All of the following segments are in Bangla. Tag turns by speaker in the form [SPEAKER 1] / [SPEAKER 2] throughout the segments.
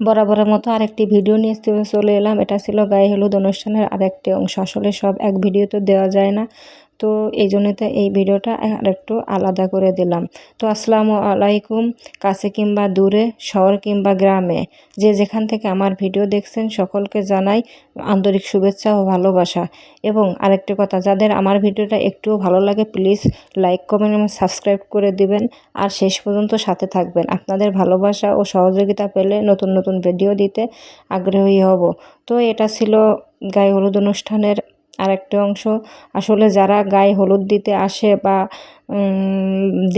[SPEAKER 1] বরাবরের মতো আরেকটি ভিডিও নিয়ে চলে এলাম। এটা ছিল গায়ে হলুদ অনুষ্ঠানের আরেকটি অংশ। আসলে সব এক ভিডিওতে দেওয়া যায় না। তো এই জন্য তো এই ভিডিওটা আরেকটু আলাদা করে দিলাম। তো আসসালামু আলাইকুম, কাছে কিংবা দূরে, শহর কিংবা গ্রামে। যে যেখান থেকে আমার ভিডিও দেখছেন, সকলকে জানাই আন্তরিক শুভেচ্ছা ও ভালোবাসা। এবং আরেকটি কথা, যাদের আমার ভিডিওটা একটুও ভালো লাগে, প্লিজ লাইক, কমেন্ট এবং সাবস্ক্রাইব করে দিবেন। আর শেষ পর্যন্ত সাথে থাকবেন। আপনাদের ভালোবাসা ও সহযোগিতা পেলে নতুন নতুন ভিডিও দিতে আগ্রহী হব। তো এটা ছিল গায়ে হলুদ অনুষ্ঠানের আরেকটি অংশ আসলে যারা গায়ে হলুদ দিতে আসে বা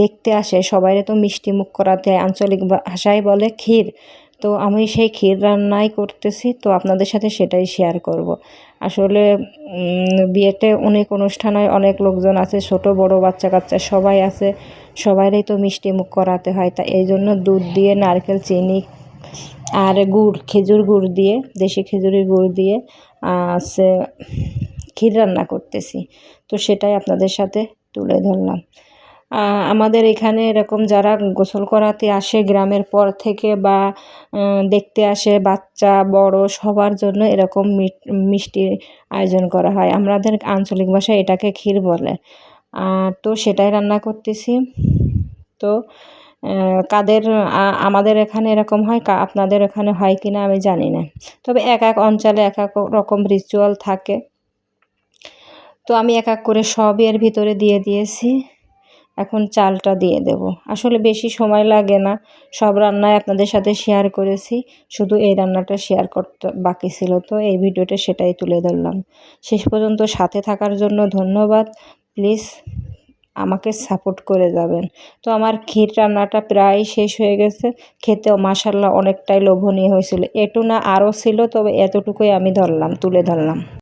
[SPEAKER 1] দেখতে আসে, সবাইরে তো মিষ্টি মুখ করাতে। আঞ্চলিক ভাষায় বলে ক্ষীর তো আমি সেই ক্ষীর রান্নাই করতেছি, তো আপনাদের সাথে সেটাই শেয়ার করব। আসলে বিয়েতে অনেক অনুষ্ঠান হয় অনেক লোকজন আছে, ছোট, বড়, বাচ্চা কাচ্চা সবাই আছে, সবাইরই তো মিষ্টি মুখ করাতে হয় তা এই জন্য দুধ দিয়ে নারকেল, চিনি আর গুড়, খেজুর গুড় দিয়ে, দেশি খেজুরের গুড় দিয়ে আছে ক্ষীর রান্না করতেছি। তো সেটাই আপনাদের সাথে তুলে ধরলাম। আমাদের এখানে এরকম যারা গোসল করাতে আসে গ্রামের পর থেকে বা দেখতে আসে বাচ্চা, বড় সবার জন্য এরকম মিষ্টির আয়োজন করা হয়। আমাদের আঞ্চলিক ভাষায় এটাকে ক্ষীর বলে। তো সেটাই রান্না করতেছি। তো কাদের আমাদের এখানে এরকম হয়, কা, আপনাদের এখানে হয় কি না আমি জানি না। তবে এক এক অঞ্চলে এক এক রকম রিচুয়াল থাকে। তো আমি এক এক করে সবই এর ভিতরে দিয়ে দিয়েছি। এখন চালটা দিয়ে দেব। আসলে বেশি সময় লাগে না। সব রান্নায় আপনাদের সাথে শেয়ার করেছি। শুধু এই রান্নাটা শেয়ার করতে বাকি ছিল। তো এই ভিডিওটা সেটাই তুলে ধরলাম। শেষ পর্যন্ত সাথে থাকার জন্য ধন্যবাদ। প্লিজ আমাকে সাপোর্ট করে যাবেন। তো আমার ক্ষীর রান্নাটা প্রায় শেষ হয়ে গেছে। খেতেও মাসাল্লাহ অনেকটাই লোভনীয় হয়েছিল। এটু না আরও ছিল, তবে এতটুকুই আমি ধরলাম, তুলে ধরলাম।